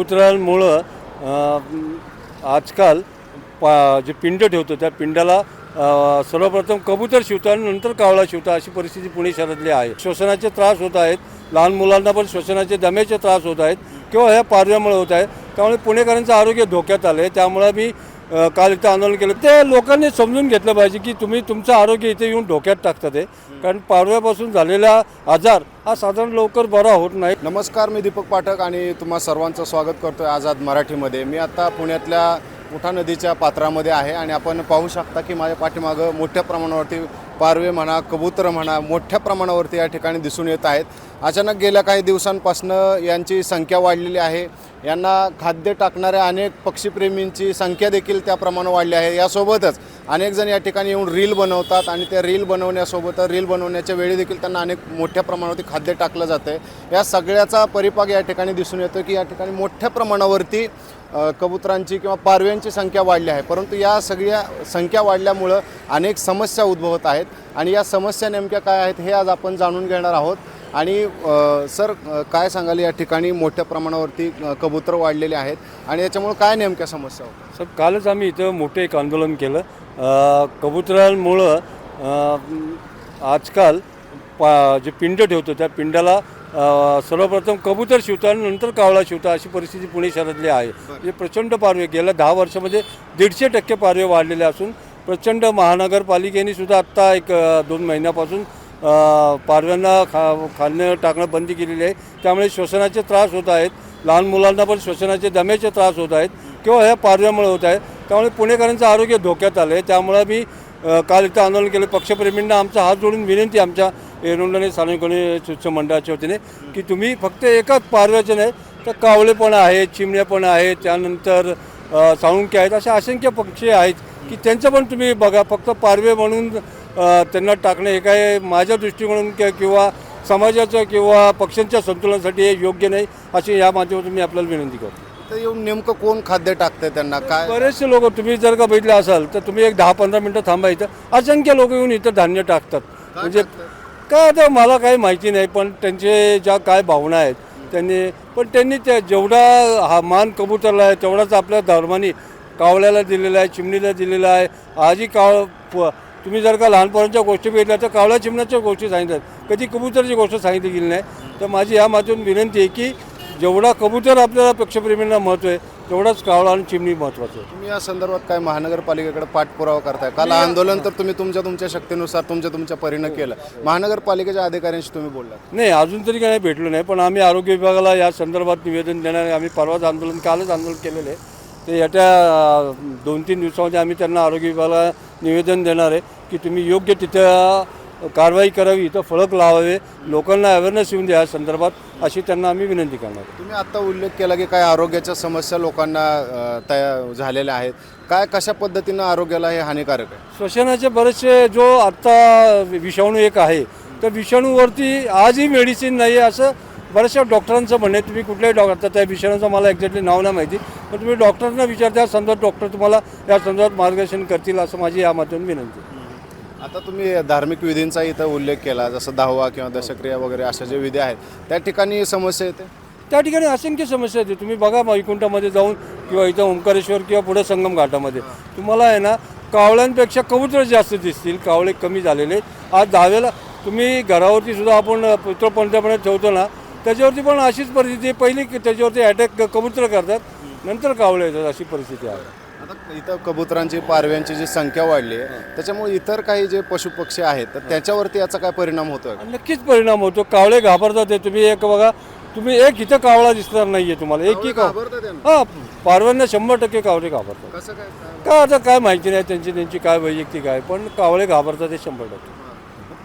कबुतरांमुळं आजकाल पा जे पिंड ठेवतो त्या पिंडाला सर्वप्रथम कबूतर शिवता आणि नंतर कावळा शिवता अशी परिस्थिती पुणे शहरातली आहे. श्वसनाचे त्रास होत आहेत. लहान मुलांना पण श्वसनाचे दम्याचे त्रास होत आहेत. किंवा ह्या पारव्यामुळे होत आहेत त्यामुळे पुणेकरांचं आरोग्य धोक्यात आलं आहे त्यामुळं मी कालयुक्त काल इथं आंदोलन केलं. ते लोकांनी समजून घेतलं पाहिजे की तुम्ही तुमचं आरोग्य इथे येऊन धोक्यात टाकतात ते कारण पारव्यापासून झालेला आजार हा साधारण लवकर बरा होत नाही. नमस्कार मी दीपक पाठक आणि तुम्हा सर्वांचं स्वागत करतोय आझाद मराठीमध्ये. मी आता पुण्यातल्या मुठा नदीच्या पात्रामध्ये आहे आणि आपण पाहू शकता की माझ्या पाठीमागं मोठ्या प्रमाणावरती पारवे म्हणा कबूतर म्हणा मोठ्या प्रमाणावरती या ठिकाणी दिसून येत आहेत. अचानक गेल्या काही दिवसांपासून यांची संख्या वाढलेली आहे. यांना खाद्य टाकणाऱ्या अनेक पक्षीप्रेमींची संख्या देखील त्या प्रमाणात वाढली आहे. यासोबतच अनेक जण या ठिकाणी येऊन रील बनवतात आणि त्या रील बनवण्यासोबत रील बनवण्याच्या वेळी देखील त्यांना अनेक मोठ्या प्रमाणावरती खाद्य टाकलं जातं आहे या सगळ्याचा परिपाक या ठिकाणी दिसून येतो की या ठिकाणी मोठ्या प्रमाणावरती कबुतरांची किंवा पारव्यांची संख्या वाढली आहे. परंतु या सगळ्या संख्या वाढल्यामुळं अनेक समस्या उद्भवत आहेत. आणि या समस्या नेमक्या काय आहेत हे आज आपण जाणून घेणार आहोत. आणि सर काय सांगाल? या ठिकाणी मोठ्या प्रमाणावरती कबूतर वाढलेले आहेत. आणि याच्यामुळे काय नेमक्या समस्या होतात सर कालच आम्ही इथं मोठं एक आंदोलन केलं. कबुतरांमुळं आजकाल पा जे पिंड ठेवतो त्या पिंडाला सर्वप्रथम कबूतर शिवतात आणि नंतर कावळा शिवतात अशी परिस्थिती पुणे शहरातली आहे. म्हणजे प्रचंड पारवे. गेल्या दहा वर्षामध्ये दीडशे टक्के पारवे वाढलेले असून प्रचंड महानगरपालिकेने सुद्धा आत्ता एक दोन महिन्यापासून पारव्यांना खा खाणं टाकणं बंदी केलेली आहे. त्यामुळे श्वसनाचे त्रास होत आहेत. लहान मुलांना पण श्वसनाचे दम्याचे त्रास होत आहेत किंवा ह्या पारव्यामुळे होत आहेत. त्यामुळे पुणेकरांचं आरोग्य धोक्यात आलं आहे त्यामुळं मी काल इथं आंदोलन केलं. पक्षप्रेमींना आमचा हात जोडून विनंती आमच्या एरोंडने सार्वजनिक स्वच्छ मंडळाच्या वतीने की तुम्ही फक्त एकाच पारव्याचे नाही तर कावळे पण आहेत चिमण्या पण आहेत त्यानंतर साळुंके आहेत असे असंख्य पक्षी आहेत की त्यांचं पण तुम्ही बघा फक्त पारवे म्हणून त्यांना टाकणं हे काय माझ्या दृष्टिकोनातून कि- किंवा समाजाचं किंवा पक्ष्यांच्या संतुलनासाठी हे योग्य नाही अशी या माध्यमातून मी आपल्याला विनंती करतो. तर येऊन नेमकं कोण खाद्य टाकतंय त्यांना? काय? बरेचसे लोक तुम्ही जर का बघितलं असाल तर तुम्ही एक दहा पंधरा मिनटं थांबायचं असंख्य लोक येऊन इथं धान्य टाकतात. म्हणजे काय आता मला काही माहिती नाही पण त्यांचे ज्या काय भावना आहेत त्यांनी पण त्यांनी त्या जेवढा हा मान कबूतरला आहे तेवढाच आपल्या धर्माने कावळ्याला दिलेला आहे चिमणीला दिलेला आहे. आजही काव प- तुम्ही जर का लहानपणाच्या गोष्टी बघितल्या तर कावळ्या चिमण्याच्या गोष्टी सांगितल्यात कधी कबूतरची गोष्ट सांगितली गेली नाही. तर माझी या माध्यमातून विनंती आहे की जेवढा कबूतर आपल्याला पक्षप्रेमींना महत्त्व आहे तेवढाच कावळा आणि चिमणी महत्त्वाचं आहे. तुम्ही या संदर्भात काय महानगरपालिकेकडे पाठपुरावा करताय? काल आंदोलन तर तुम्ही तुमच्या तुमच्या शक्तीनुसार तुमच्या तुमच्या परीनं केलं. महानगरपालिकेच्या अधिकाऱ्यांशी तुम्ही बोललात. नाही अजून तरी काही भेटलो नाही पण आम्ही आरोग्य विभागाला या संदर्भात निवेदन देणार आहे. आम्ही परवाच आंदोलन कालच आंदोलन केलेलं आहे. ते येत्या अं, दोन तीन दिवसामध्ये आम्ही त्यांना आरोग्य विभागाला निवेदन देणार आहे की तुम्ही योग्य तिथं कारवाई करावी इथं फळक लावावे लोकांना अवेअरनेस येऊन द्या या संदर्भात अशी त्यांना आम्ही विनंती करणार तुम्ही आता उल्लेख केला की काय आरोग्याच्या समस्या लोकांना अ, तयार झालेल्या आहेत. काय कशा पद्धतीनं आरोग्याला हे हानिकारक आहे? श्वसनाचे बरेचसे जो आत्ता विषाणू एक आहे त्या विषाणूवरती आजही मेडिसिन नाही आहे असं बऱ्याचशा डॉक्टरांचं म्हणणं आहे. तुम्ही कुठल्याही डॉक्टर त्या विषाणूचं मला एक्झॅक्टली नाव नाही माहिती पण तुम्ही डॉक्टरांना विचार त्या संदर्भात डॉक्टर तुम्हाला या संदर्भात मार्गदर्शन करतील असं माझी या माध्यमातून विनंती आहे. आता तुम्ही धार्मिक विधींचा इथं उल्लेख केला जसं दहावा किंवा दशक्रिया वगैरे अशा जे विधी आहेत त्या ठिकाणी समस्या येते? त्या ठिकाणी असंख्य समस्या येते. तुम्ही बघा वैकुंठामध्ये जाऊन किंवा इथं ओंकारेश्वर किंवा पुढे संगम घाटामध्ये. तुम्हाला आहे ना कावळ्यांपेक्षा कबूतर जास्त दिसतील. कावळे कमी झालेले आहेत. आज दहाव्याला तुम्ही घरावरती सुद्धा आपण पुत्रपंचपणे ठेवतो ना त्याच्यावरती पण अशीच परिस्थिती पहिली की त्याच्यावरती अटॅक कबूतर करतात नंतर कावळे येतात अशी परिस्थिती आहे. इथं कबुतरांची पारव्यांची जी संख्या वाढली आहे त्याच्यामुळे इतर काही जे पशुपक्षी आहेत तर त्याच्यावरती याचा काय परिणाम होतोय? का? नक्कीच परिणाम होतो. कावळे घाबरतात ते. तुम्ही एक बघा तुम्ही एक इथं कावळा दिसणार नाहीये तुम्हाला. एकही काव घाबरतात त्यांना. हा पारव्यांना शंभर टक्के कावळे घाबरतात. काय? आता काय माहिती नाही त्यांची त्यांची काय वैयक्तिक आहे पण कावळे घाबरतात ते शंभर टक्के.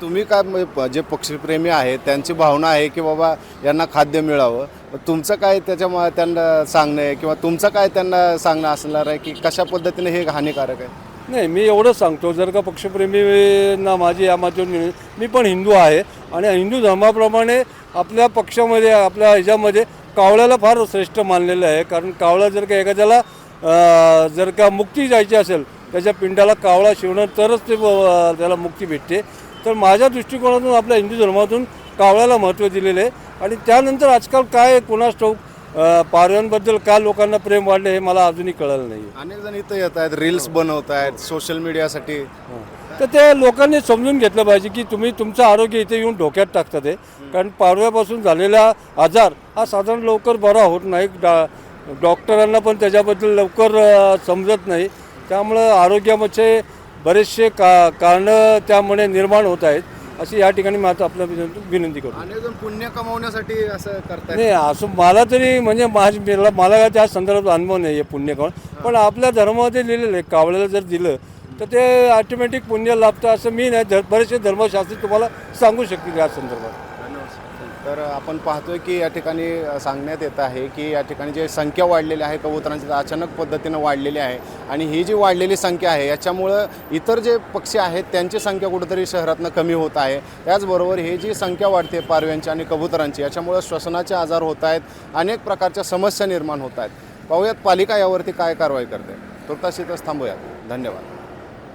तुम्ही काय म्हणजे जे पक्षीप्रेमी आहेत त्यांची भावना आहे की बाबा यांना खाद्य मिळावं. तुमचं काय त्याच्या त्यांना सांगणं आहे किंवा तुमचं काय त्यांना सांगणं असणार आहे की कशा पद्धतीने हे हानिकारक आहे? नाही मी एवढंच सांगतो. जर का पक्षप्रेमींना माझी या माध्यमातून मी पण हिंदू आहे आणि हिंदू धर्माप्रमाणे आपल्या पक्षामध्ये आपल्या ह्याच्यामध्ये कावळ्याला फार श्रेष्ठ मानलेलं आहे. कारण कावळा जर का एखाद्याला जर का मुक्ती जायची असेल त्याच्या पिंडाला कावळा शिवणं तरच ते त्याला मुक्ती भेटते. तर माझ्या दृष्टिकोनातून आपल्या हिंदू धर्मातून कावळ्याला महत्त्व दिलेलं आहे. आणि त्यानंतर आजकाल काय कुणास ठाऊक पारव्यांबद्दल का लोकांना प्रेम वाढलं हे मला अजूनही कळलं नाही. अनेक जण इथं येत आहेत रील्स बनवत आहेत सोशल मीडियासाठी तर ते लोकांनी समजून घेतलं पाहिजे की तुम्ही तुमचं आरोग्य इथे येऊन डोक्यात टाकता ते. कारण पारव्यापासून झालेला आजार हा साधारण लवकर बरा होत नाही. डा डॉक्टरांना पण त्याच्याबद्दल लवकर समजत नाही. त्यामुळं आरोग्यामध्ये बरेचसे का कारणं त्यामुळे निर्माण होत आहेत. अशी या ठिकाणी मी आता आपल्या विनंती करतो. पुण्य कमावण्यासाठी असं करतायत. नाही असं मला तरी म्हणजे माझ मला काय त्या संदर्भात अनुभव नाही आहे पुण्यकाळ पण आपल्या धर्मामध्ये लिहिलेलं आहे कावळ्याला जर दिलं तर ते ऑटोमॅटिक पुण्य लाभतं असं मी नाही. बरेचसे धर्मशास्त्री तुम्हाला सांगू शकतील या संदर्भात. तर आपण पाहतोय की या ठिकाणी सांगण्यात येत आहे की या ठिकाणी जे संख्या वाढलेली आहे कबुतरांची अचानक पद्धतीनं वाढलेली आहे. आणि ही जी वाढलेली संख्या आहे याच्यामुळं इतर जे पक्षी आहेत त्यांची संख्या कुठेतरी शहरातनं कमी होत आहे. त्याचबरोबर ही जी संख्या वाढते पारव्यांची आणि कबुतरांची याच्यामुळं श्वसनाचे आजार होत आहेत अनेक प्रकारच्या समस्या निर्माण होत आहेत. पाहूयात पालिका यावरती काय कारवाई करते. तुर्तास थांबूयात. धन्यवाद.